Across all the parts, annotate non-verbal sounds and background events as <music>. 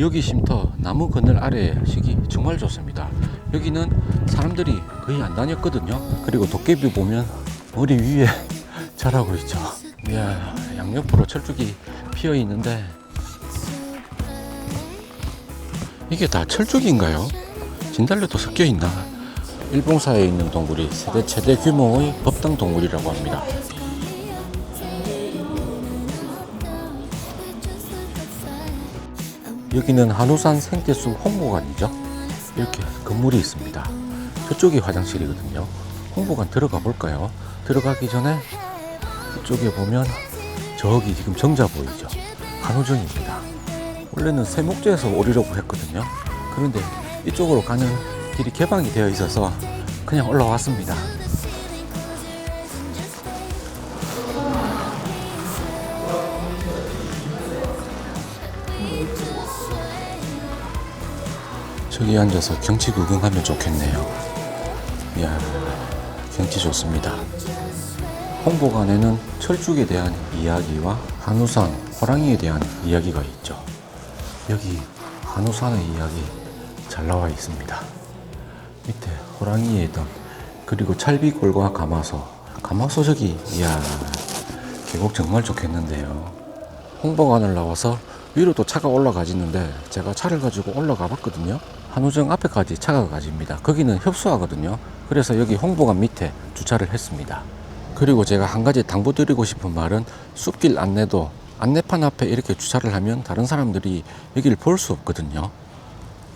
여기 쉼터 나무 그늘 아래에 쉬기 정말 좋습니다. 여기는 사람들이 거의 안 다녔거든요. 그리고 도깨비 보면 머리 위에 <laughs> 자라고 있죠. 이야, 양옆으로 철쭉이 피어 있는데 이게 다 철쭉인가요? 진달래도 섞여 있나? 일봉사에 있는 동굴이 세계 최대 규모의 법당 동굴이라고 합니다. 여기는 한우산 생태숲 홍보관이죠. 이렇게 건물이 있습니다. 저쪽이 화장실이거든요. 홍보관 들어가 볼까요? 들어가기 전에 이쪽에 보면 저기 지금 정자 보이죠? 한우정입니다. 원래는 세목지에서 오리려고 했거든요. 그런데 이쪽으로 가는 길이 개방이 되어 있어서 그냥 올라왔습니다. 저기 앉아서 경치 구경하면 좋겠네요. 이야, 경치 좋습니다. 홍보관에는 철쭉에 대한 이야기와 한우산, 호랑이에 대한 이야기가 있죠. 여기 한우산의 이야기 잘 나와 있습니다. 밑에 호랑이의 등 그리고 찰비골과 가마솥 가마솥 저기 이야 계곡 정말 좋겠는데요. 홍보관을 나와서 위로 또 차가 올라가지는데 제가 차를 가지고 올라가 봤거든요. 한우정 앞에까지 차가 가집니다. 거기는 협소하거든요. 그래서 여기 홍보관 밑에 주차를 했습니다. 그리고 제가 한 가지 당부드리고 싶은 말은 숲길 안내도 안내판 앞에 이렇게 주차를 하면 다른 사람들이 여기를 볼 수 없거든요.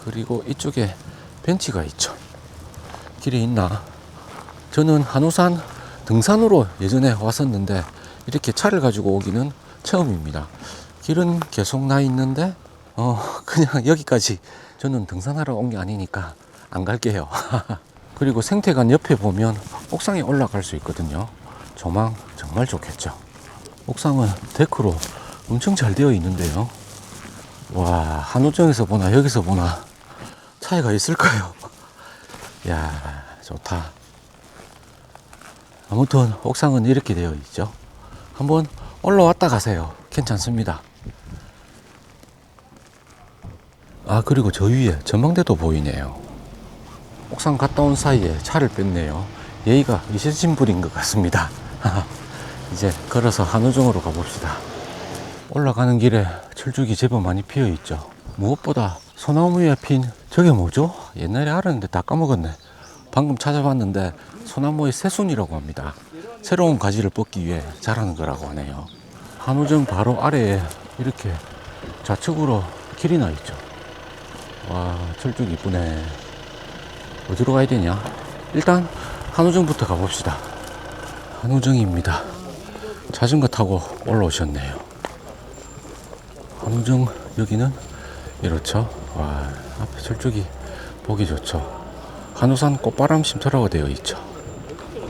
그리고 이쪽에 벤치가 있죠. 길이 있나? 저는 한우산 등산으로 예전에 왔었는데 이렇게 차를 가지고 오기는 처음입니다. 길은 계속 나 있는데 어 <laughs> 그냥 여기까지 저는 등산하러 온 게 아니니까 안 갈게요. <laughs> 그리고 생태관 옆에 보면 옥상에 올라갈 수 있거든요. 조망 정말 좋겠죠. 옥상은 데크로 엄청 잘 되어 있는데요. 와 한우정에서 보나 여기서 보나 차이가 있을까요? <laughs> 야 좋다. 아무튼 옥상은 이렇게 되어 있죠. 한번 올라왔다 가세요. 괜찮습니다. 아 그리고 저 위에 전망대도 보이네요. 옥상 갔다 온 사이에 차를 뺐네요. 예의가 있으신 분인 것 같습니다. <laughs> 이제 걸어서 한우정으로 가봅시다. 올라가는 길에 철쭉이 제법 많이 피어 있죠. 무엇보다 소나무에 핀 저게 뭐죠? 옛날에 알았는데 다 까먹었네. 방금 찾아봤는데 소나무의 새순이라고 합니다. 새로운 가지를 뽑기 위해 자라는 거라고 하네요. 한우정 바로 아래에 이렇게 좌측으로 길이 나 있죠. 와, 철쭉 이쁘네. 어디로 가야 되냐? 일단 한우정부터 가봅시다. 한우정입니다. 자전거 타고 올라오셨네요. 한우정 여기는 이렇죠. 와, 앞에 철쭉이 보기 좋죠. 한우산 꽃바람 쉼터라고 되어 있죠.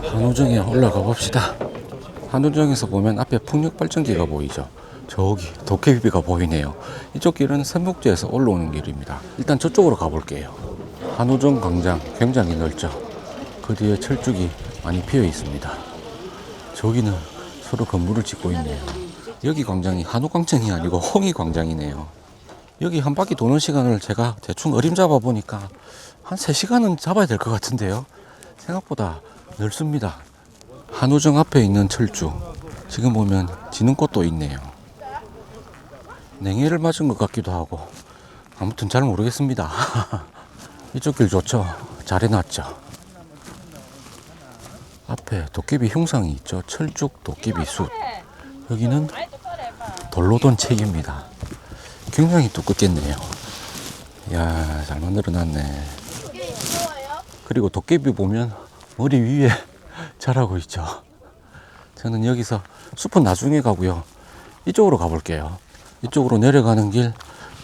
한우정에 올라가 봅시다. 한우정에서 보면 앞에 풍력발전기가 보이죠. 저기 도깨비가 보이네요. 이쪽 길은 삼목지에서 올라오는 길입니다. 일단 저쪽으로 가볼게요. 한우정 광장 굉장히 넓죠. 그 뒤에 철쭉이 많이 피어 있습니다. 저기는 서로 건물을 짓고 있네요. 여기 광장이 한우 광장이 아니고 홍이 광장이네요. 여기 한 바퀴 도는 시간을 제가 대충 어림잡아 보니까 한 3시간은 잡아야 될 것 같은데요. 생각보다 넓습니다. 한우정 앞에 있는 철쭉. 지금 보면 지는 꽃도 있네요. 냉해를 맞은 것 같기도 하고 아무튼 잘 모르겠습니다. <laughs> 이쪽 길 좋죠? 잘 해놨죠? 앞에 도깨비 흉상이 있죠. 철쭉 도깨비 숲. 여기는 돌로 돈 책입니다. 굉장히 두껍겠네요. 이야, 잘 만들어 놨네. 그리고 도깨비 보면 머리 위에 <laughs> 자라고 있죠. 저는 여기서 숲은 나중에 가고요. 이쪽으로 가볼게요. 이쪽으로 내려가는 길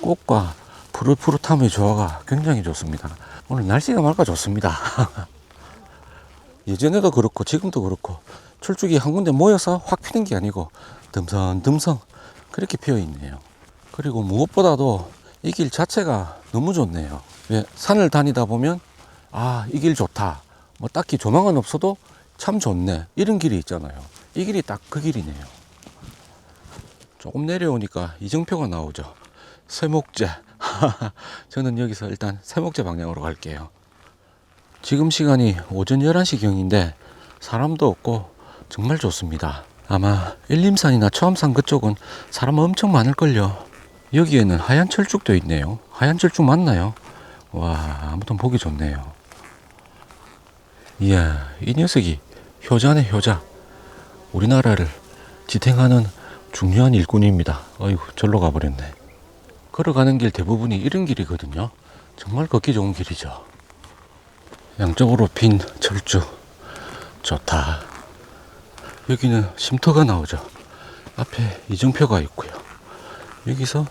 꽃과 푸릇푸릇함의 조화가 굉장히 좋습니다. 오늘 날씨가 맑아 좋습니다. <laughs> 예전에도 그렇고 지금도 그렇고 철쭉이 한 군데 모여서 확 피는 게 아니고 듬성듬성 그렇게 피어 있네요. 그리고 무엇보다도 이 길 자체가 너무 좋네요. 왜 산을 다니다 보면 아, 이 길 좋다. 뭐 딱히 조망은 없어도 참 좋네. 이런 길이 있잖아요. 이 길이 딱 그 길이네요. 조금 내려오니까 이정표가 나오죠. 쇠목재. <laughs> 저는 여기서 일단 세목제 방향으로 갈게요. 지금 시간이 오전 11시경인데 사람도 없고 정말 좋습니다. 아마 일림산이나 초암산 그쪽은 사람 엄청 많을걸요. 여기에는 하얀 철쭉도 있네요. 하얀 철쭉 맞나요? 와, 아무튼 보기 좋네요. 이야, 이 녀석이 효자네, 효자. 우리나라를 지탱하는 중요한 일꾼입니다. 어이구, 절로 가버렸네. 걸어가는 길 대부분이 이런 길이거든요. 정말 걷기 좋은 길이죠. 양쪽으로 빈 철쭉. 좋다. 여기는 쉼터가 나오죠. 앞에 이정표가 있고요. 여기서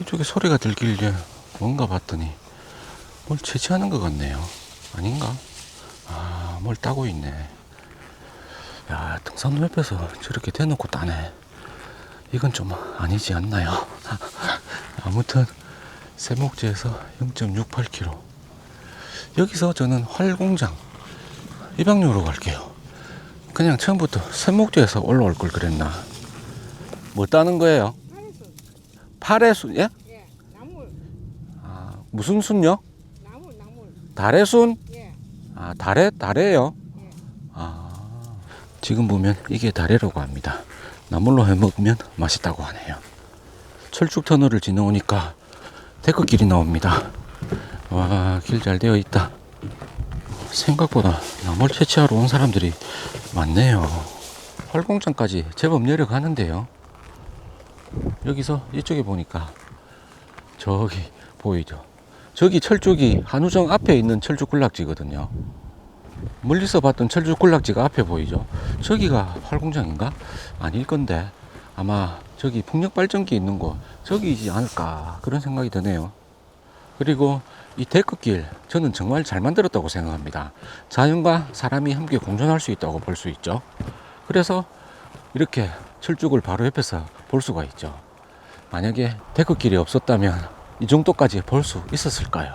이쪽에 소리가 들길래 뭔가 봤더니 뭘 채취하는 것 같네요. 아닌가? 아, 뭘 따고 있네. 야, 등산 로 옆에서 저렇게 대놓고 따네. 이건 좀 아니지 않나요? 아무튼 세목지에서 0.68km. 여기서 저는 활공장 입양료로 갈게요. 그냥 처음부터 세목지에서 올라올 걸 그랬나? 뭐 따는 거예요? 팔의 순, 예? 예, 나물, 아, 무슨 순요? 나물, 나물. 달의 순? 예, 아, 달에, 달에요? 예. 아, 지금 보면 이게 달에라고 합니다. 나물로 해 먹으면 맛있다고 하네요. 철쭉 터널을 지나오니까 데크길이 나옵니다. 와, 길 잘 되어 있다. 생각보다 나물 채취하러 온 사람들이 많네요. 활공장까지 제법 내려가는데요. 여기서 이쪽에 보니까 저기 보이죠? 저기 철쭉이 한우정 앞에 있는 철쭉 군락지거든요. 멀리서 봤던 철쭉 군락지가 앞에 보이죠? 저기가 활공장인가? 아닐 건데 아마 저기 풍력 발전기 있는 곳 저기이지 않을까 그런 생각이 드네요. 그리고 이 데크길 저는 정말 잘 만들었다고 생각합니다. 자연과 사람이 함께 공존할 수 있다고 볼 수 있죠. 그래서 이렇게 철쭉을 바로 옆에서 볼 수가 있죠. 만약에 데크길이 없었다면 이 정도까지 볼 수 있었을까요?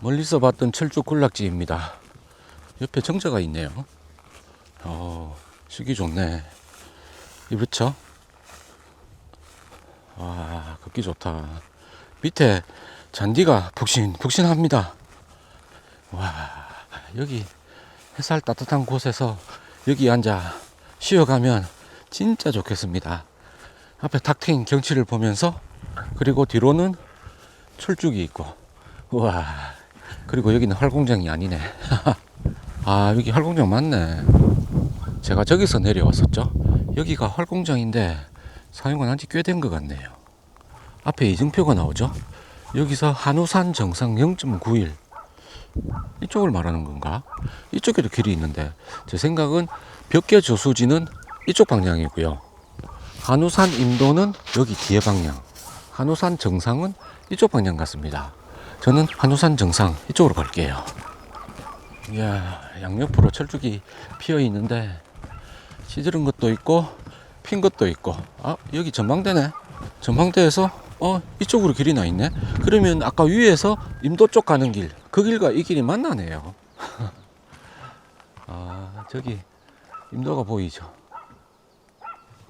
멀리서 봤던 철쭉 군락지입니다. 옆에 정자가 있네요. 어, 쓰기 좋네. 이렇죠? 와, 걷기 좋다. 밑에 잔디가 푹신, 푹신합니다. 와, 여기 햇살 따뜻한 곳에서 여기 앉아 쉬어가면 진짜 좋겠습니다. 앞에 탁 트인 경치를 보면서 그리고 뒤로는 철쭉이 있고 우와 그리고 여기는 활공장이 아니네 <laughs> 아 여기 활공장 맞네. 제가 저기서 내려왔었죠? 여기가 활공장인데 사용은 한지 꽤 된 것 같네요. 앞에 이정표가 나오죠? 여기서 한우산 정상 0.91 이쪽을 말하는 건가? 이쪽에도 길이 있는데 제 생각은 벽계 저수지는 이쪽 방향이고요. 한우산 임도는 여기 뒤에 방향. 한우산 정상은 이쪽 방향 같습니다. 저는 한우산 정상 이쪽으로 갈게요. 이야, 양옆으로 철쭉이 피어 있는데 시들은 것도 있고 핀 것도 있고 아 여기 전망대네. 전망대에서 어 이쪽으로 길이 나 있네. 그러면 아까 위에서 임도 쪽 가는 길, 그 길과 이 길이 만나네요. <laughs> 아 저기 임도가 보이죠.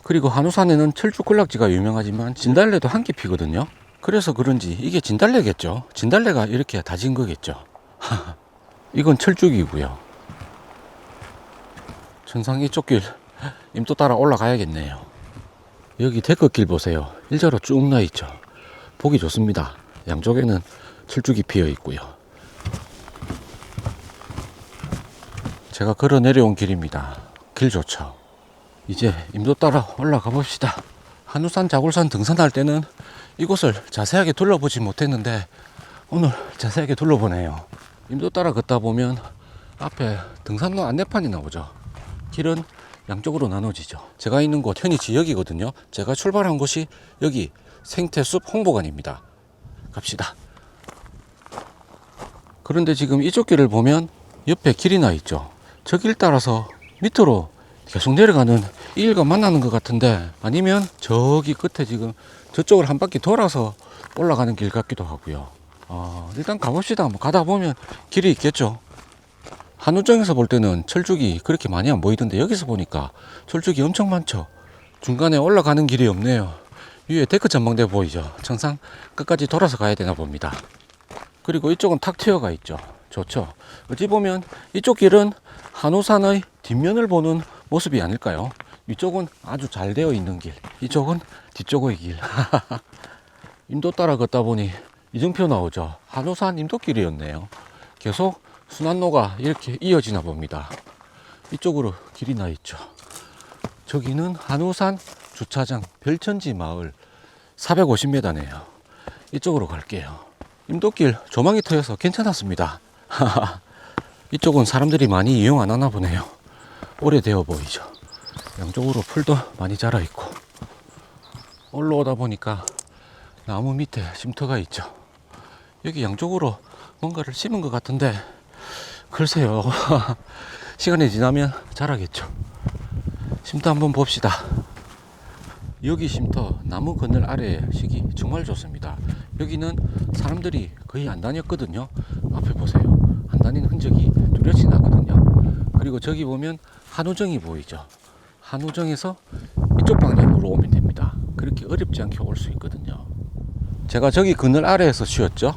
그리고 한우산에는 철쭉 군락지가 유명하지만 진달래도 한끼 피거든요. 그래서 그런지 이게 진달래겠죠. 진달래가 이렇게 다진 거겠죠. <laughs> 이건 철쭉이고요. 천상 이쪽 길 임도 따라 올라가야겠네요. 여기 데크길 보세요. 일자로 쭉 나 있죠. 보기 좋습니다. 양쪽에는 철쭉이 피어 있고요. 제가 걸어 내려온 길입니다. 길 좋죠. 이제 임도 따라 올라가 봅시다. 한우산 자골산 등산할 때는 이곳을 자세하게 둘러보지 못했는데 오늘 자세하게 둘러보네요. 임도 따라 걷다 보면 앞에 등산로 안내판이 나오죠. 길은 양쪽으로 나눠지죠. 제가 있는 곳 현이 지역이거든요. 제가 출발한 곳이 여기 생태숲 홍보관입니다. 갑시다. 그런데 지금 이쪽 길을 보면 옆에 길이 나 있죠. 저 길 따라서 밑으로 계속 내려가는 이 일과 만나는 것 같은데 아니면 저기 끝에 지금 저쪽을 한 바퀴 돌아서 올라가는 길 같기도 하고요. 어, 일단 가봅시다. 뭐 가다 보면 길이 있겠죠. 한우정에서 볼 때는 철쭉이 그렇게 많이 안 보이던데 여기서 보니까 철쭉이 엄청 많죠. 중간에 올라가는 길이 없네요. 위에 데크 전망대 보이죠? 청상 끝까지 돌아서 가야 되나 봅니다. 그리고 이쪽은 탁 트여가 있죠. 좋죠. 어찌 보면 이쪽 길은 한우산의 뒷면을 보는 모습이 아닐까요? 이쪽은 아주 잘 되어 있는 길, 이쪽은 뒤쪽의 길. <laughs> 인도 따라 걷다 보니 이정표 나오죠. 한우산 인도길이었네요. 계속 순환로가 이렇게 이어지나 봅니다. 이쪽으로 길이 나 있죠. 저기는 한우산 주차장 별천지 마을 450m네요. 이쪽으로 갈게요. 임도길 조망이 트여서 괜찮았습니다. <laughs> 이쪽은 사람들이 많이 이용 안 하나 보네요. 오래되어 보이죠. 양쪽으로 풀도 많이 자라 있고 올라오다 보니까 나무 밑에 쉼터가 있죠. 여기 양쪽으로 뭔가를 심은 것 같은데 글쎄요. <laughs> 시간이 지나면 자라겠죠. 쉼터 한번 봅시다. 여기 쉼터 나무 그늘 아래에 시기 정말 좋습니다. 여기는 사람들이 거의 안 다녔거든요. 앞에 보세요. 안 다닌 흔적이 뚜렷이 나거든요. 그리고 저기 보면 한우정이 보이죠. 한우정에서 이쪽 방향으로 오면 됩니다. 그렇게 어렵지 않게 올 수 있거든요. 제가 저기 그늘 아래에서 쉬었죠.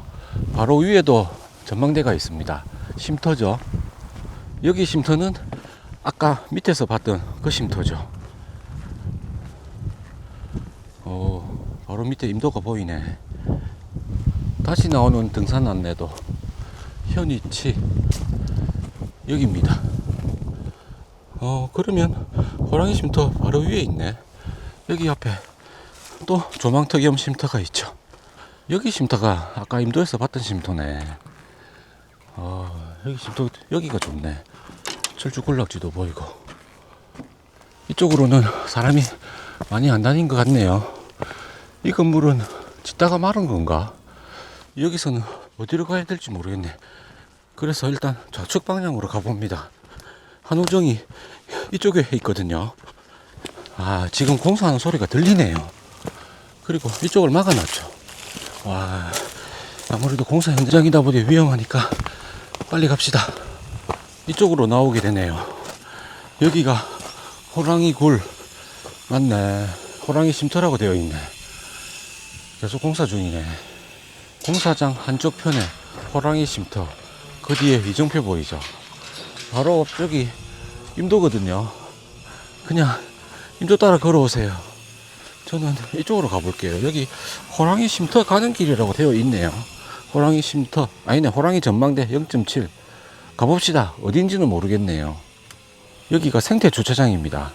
바로 위에도 전망대가 있습니다. 쉼터죠. 여기 쉼터는 아까 밑에서 봤던 그 쉼터죠. 오, 바로 밑에 임도가 보이네. 다시 나오는 등산 안내도 현위치 여기입니다. 어, 그러면 호랑이 쉼터 바로 위에 있네. 여기 앞에 또 조망터 겸 쉼터가 있죠. 여기 쉼터가 아까 임도에서 봤던 쉼터네. 어, 여기 쉼터 여기가 좋네. 철쭉 군락지도 보이고 이쪽으로는 사람이 많이 안 다닌 것 같네요. 이 건물은 짓다가 마른 건가? 여기서는 어디로 가야 될지 모르겠네. 그래서 일단 좌측 방향으로 가봅니다. 한우정이 이쪽에 있거든요. 아, 지금 공사하는 소리가 들리네요. 그리고 이쪽을 막아놨죠. 와, 아무래도 공사 현장이다 보니 위험하니까 빨리 갑시다. 이쪽으로 나오게 되네요. 여기가 호랑이 굴 맞네. 호랑이 쉼터라고 되어 있네. 계속 공사 중이네. 공사장 한쪽 편에 호랑이 쉼터. 그 뒤에 이정표 보이죠? 바로 저기 임도거든요. 그냥 임도 따라 걸어오세요. 저는 이쪽으로 가볼게요. 여기 호랑이 쉼터 가는 길이라고 되어 있네요. 호랑이 쉼터 아니네 호랑이 전망대 0.7 가봅시다. 어딘지는 모르겠네요. 여기가 생태 주차장입니다.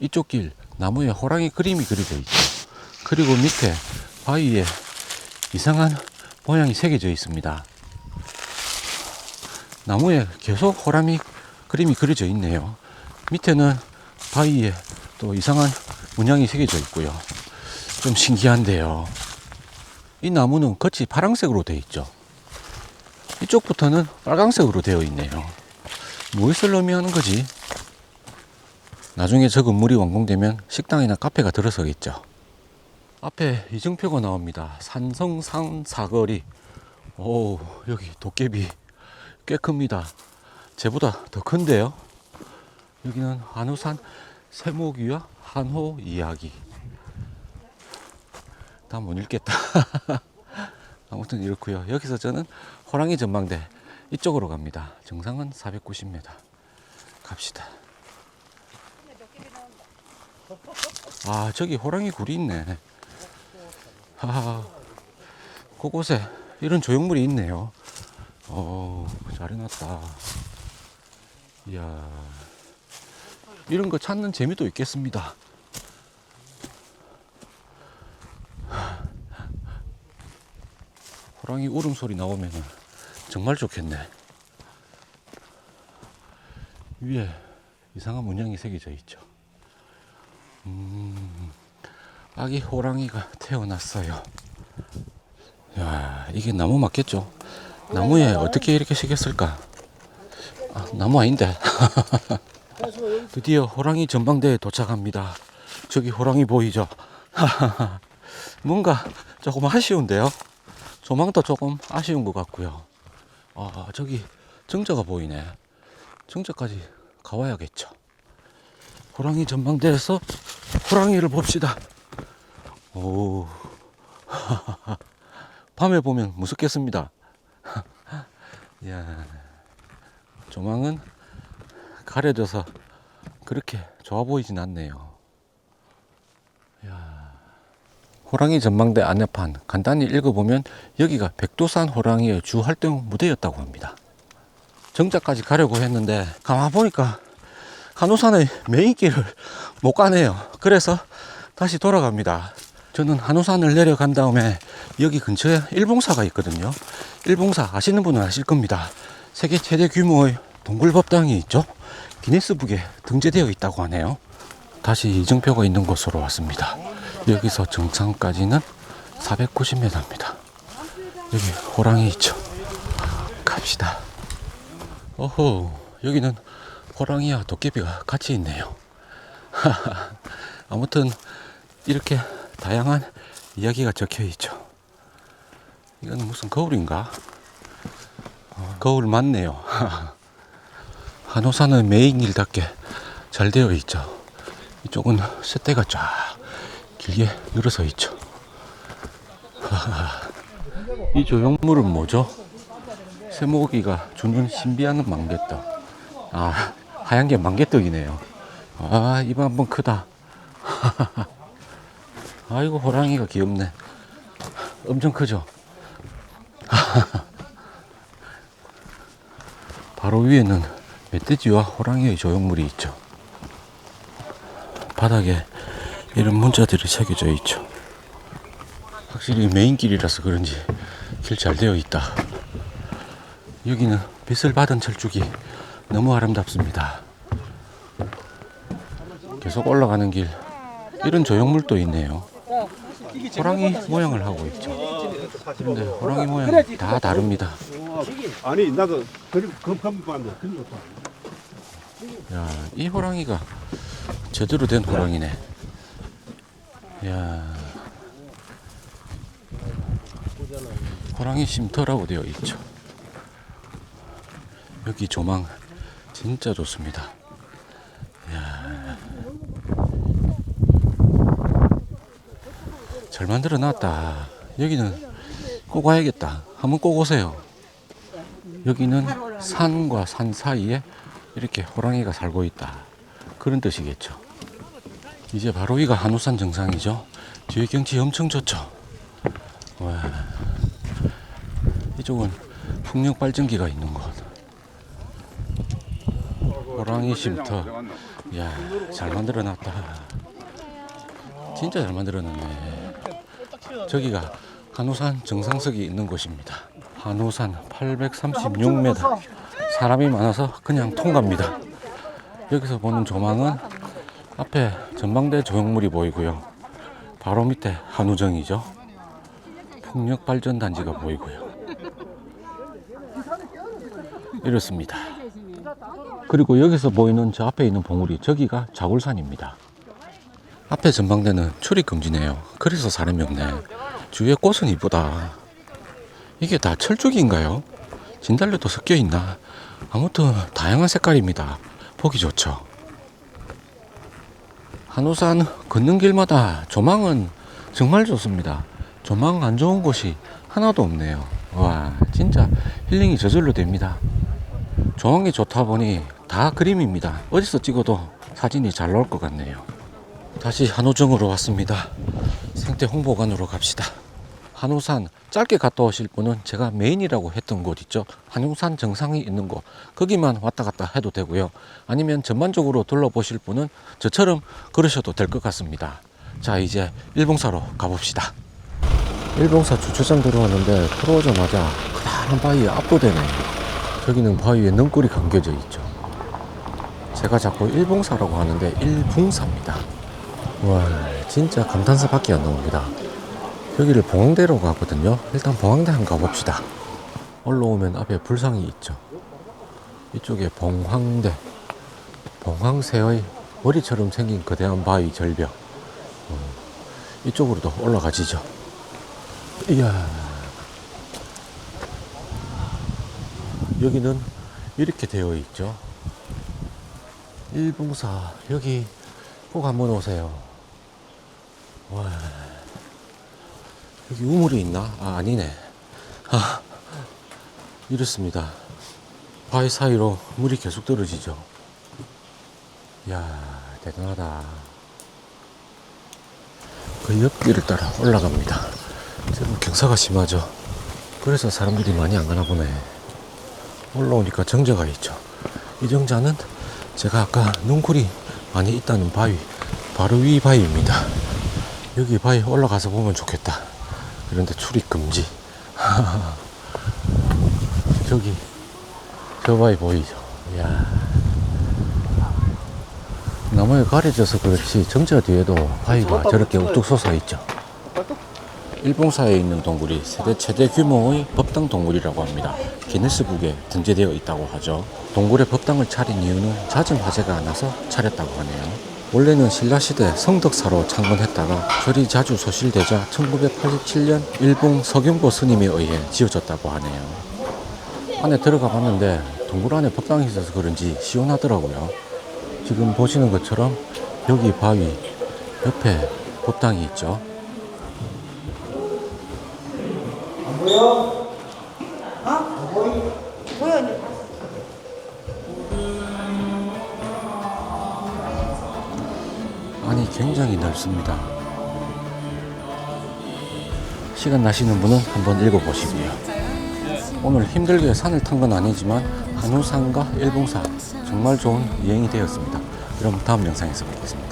이쪽 길 나무에 호랑이 그림이 그려져 있죠. 그리고 밑에 바위에 이상한 모양이 새겨져 있습니다. 나무에 계속 호랑이 그림이 그려져 있네요. 밑에는 바위에 또 이상한 문양이 새겨져 있고요. 좀 신기한데요. 이 나무는 겉이 파란색으로 되어 있죠. 이쪽부터는 빨간색으로 되어 있네요. 무엇을 의미하는 거지? 나중에 저 건물이 완공되면 식당이나 카페가 들어서겠죠. 앞에 이정표가 나옵니다. 산성산 사거리. 오, 여기 도깨비 꽤 큽니다. 제보다 더 큰데요. 여기는 한우산 세목이와 한호 이야기. 다 못 읽겠다. <laughs> 아무튼 이렇고요. 여기서 저는 호랑이 전망대 이쪽으로 갑니다. 정상은 490m. 갑시다. 아 저기 호랑이 굴이 있네. 하 그곳에 이런 조형물이 있네요. 어, 잘 해놨다. 이야, 이런 거 찾는 재미도 있겠습니다. 호랑이 울음소리 나오면 정말 좋겠네. 위에 이상한 문양이 새겨져 있죠. 음, 아기 호랑이가 태어났어요. 야, 이게 나무 맞겠죠? 나무에 어떻게 이렇게 새겼을까? 아, 나무 아닌데. <laughs> 드디어 호랑이 전망대에 도착합니다. 저기 호랑이 보이죠? <laughs> 뭔가 조금 아쉬운데요? 조망도 조금 아쉬운 것 같고요. 아, 저기 정자가 보이네. 정자까지 가봐야겠죠. 호랑이 전망대에서 호랑이를 봅시다. 오. <laughs> 밤에 보면 무섭겠습니다. <laughs> 이야. 조망은 가려져서 그렇게 좋아 보이진 않네요. 이야. 호랑이 전망대 안내판 간단히 읽어보면 여기가 백두산 호랑이의 주 활동 무대였다고 합니다. 정자까지 가려고 했는데 가만 보니까 한우산의 메인 길을 못 가네요. 그래서 다시 돌아갑니다. 저는 한우산을 내려간 다음에 여기 근처에 일봉사가 있거든요. 일봉사 아시는 분은 아실 겁니다. 세계 최대 규모의 동굴법당이 있죠. 기네스북에 등재되어 있다고 하네요. 다시 이정표가 있는 곳으로 왔습니다. 여기서 정상까지는 490m입니다. 여기 호랑이 있죠. 갑시다. 어허, 여기는 호랑이와 도깨비가 같이 있네요. <laughs> 아무튼 이렇게 다양한 이야기가 적혀 있죠. 이건 무슨 거울인가? 어, 거울 맞네요. <laughs> 한호산은 메인 길답게 잘 되어 있죠. 이쪽은 쇠대가 쫙 길게 늘어서 있죠. 이 조형물은 뭐죠? 쇠모기가 주는 신비한 망개떡. 아, 하얀 게 망개떡이네요. 아, 입 한번 크다. <laughs> 아이고, 호랑이가 귀엽네. 엄청 크죠? <laughs> 바로 위에는 멧돼지와 호랑이의 조형물이 있죠. 바닥에 이런 문자들이 새겨져 있죠. 확실히 메인 길이라서 그런지 길 잘 되어 있다. 여기는 빛을 받은 철쭉이 너무 아름답습니다. 계속 올라가는 길 이런 조형물도 있네요. 호랑이 모양을 하고 있죠. 근데 호랑이 모양 다 다릅니다. 아니 그림 봤는데 그림 좋다. 야, 이 호랑이가 제대로 된 호랑이네. 야. 호랑이 쉼터라고 되어 있죠. 여기 조망 진짜 좋습니다. 잘 만들어 놨다. 여기는 꼭 와야겠다. 한번 꼭 오세요. 여기는 산과 산 사이에 이렇게 호랑이가 살고 있다. 그런 뜻이겠죠. 이제 바로 위가 한우산 정상이죠. 뒤에 경치 엄청 좋죠. 와. 이쪽은 풍력 발전기가 있는 곳. 호랑이 쉼터. 야, 잘 만들어 놨다. 진짜 잘 만들어 놨네. 저기가 한우산 정상석이 있는 곳입니다. 한우산 836m. 사람이 많아서 그냥 통과입니다. 여기서 보는 조망은 앞에 전망대 조형물이 보이고요. 바로 밑에 한우정이죠. 풍력 발전 단지가 보이고요. 이렇습니다. 그리고 여기서 보이는 저 앞에 있는 봉우리 저기가 자굴산입니다. 앞에 전망대는 출입 금지네요. 그래서 사람이 없네. 주위에 꽃은 이쁘다. 이게 다 철쭉인가요? 진달래도 섞여 있나? 아무튼 다양한 색깔입니다. 보기 좋죠. 한우산 걷는 길마다 조망은 정말 좋습니다. 조망 안 좋은 곳이 하나도 없네요. 와, 진짜 힐링이 저절로 됩니다. 조망이 좋다 보니 다 그림입니다. 어디서 찍어도 사진이 잘 나올 것 같네요. 다시 한우정으로 왔습니다. 생태 홍보관으로 갑시다. 한우산 짧게 갔다 오실 분은 제가 메인이라고 했던 곳 있죠. 한우산 정상이 있는 곳 거기만 왔다 갔다 해도 되고요. 아니면 전반적으로 둘러보실 분은 저처럼 걸으셔도 될 것 같습니다. 자 이제 일봉사로 가봅시다. 일봉사 주차장 들어왔는데 들어오자마자 크다란 바위에 압도되네. 저기는 바위에 넝굴이 감겨져 있죠. 제가 자꾸 일봉사라고 하는데 일붕사입니다. 와 진짜 감탄사밖에 안 나옵니다. 여기를 봉황대로 가거든요. 일단 봉황대 한번 가봅시다. 올라오면 앞에 불상이 있죠. 이쪽에 봉황대, 봉황새의 머리처럼 생긴 거대한 바위 절벽. 어, 이쪽으로도 올라가지죠. 이야. 여기는 이렇게 되어 있죠. 일봉사 여기 꼭 한번 오세요. 와. 여기 우물이 있나? 아, 아니네. 아, 이렇습니다. 바위 사이로 물이 계속 떨어지죠. 이야, 대단하다. 그 옆길을 따라 올라갑니다. 지금 경사가 심하죠. 그래서 사람들이 많이 안 가나 보네. 올라오니까 정자가 있죠. 이 정자는 제가 아까 눈굴이 많이 있다는 바위, 바로 위 바위입니다. 여기 바위 올라가서 보면 좋겠다. 그런데 출입 금지. <laughs> 저기, 저 바위 보이죠? 이야. 나무에 가려져서 그렇지 정자 뒤에도 바위가 저렇게 우뚝 솟아 있죠. 일봉사에 있는 동굴이 세계 최대 규모의 법당 동굴이라고 합니다. 기네스북에 등재되어 있다고 하죠. 동굴에 법당을 차린 이유는 잦은 화재가 나서 차렸다고 하네요. 원래는 신라시대 성덕사로 창건했다가 절이 자주 소실되자 1987년 일봉 서경보 스님에 의해 지어졌다고 하네요. 안에 들어가 봤는데 동굴 안에 법당이 있어서 그런지 시원하더라고요. 지금 보시는 것처럼 여기 바위 옆에 법당이 있죠. 시간 나시는 분은 한번 읽어보시고요. 오늘 힘들게 산을 탄 건 아니지만 한우산과 일봉산 정말 좋은 여행이 되었습니다. 그럼 다음 영상에서 뵙겠습니다.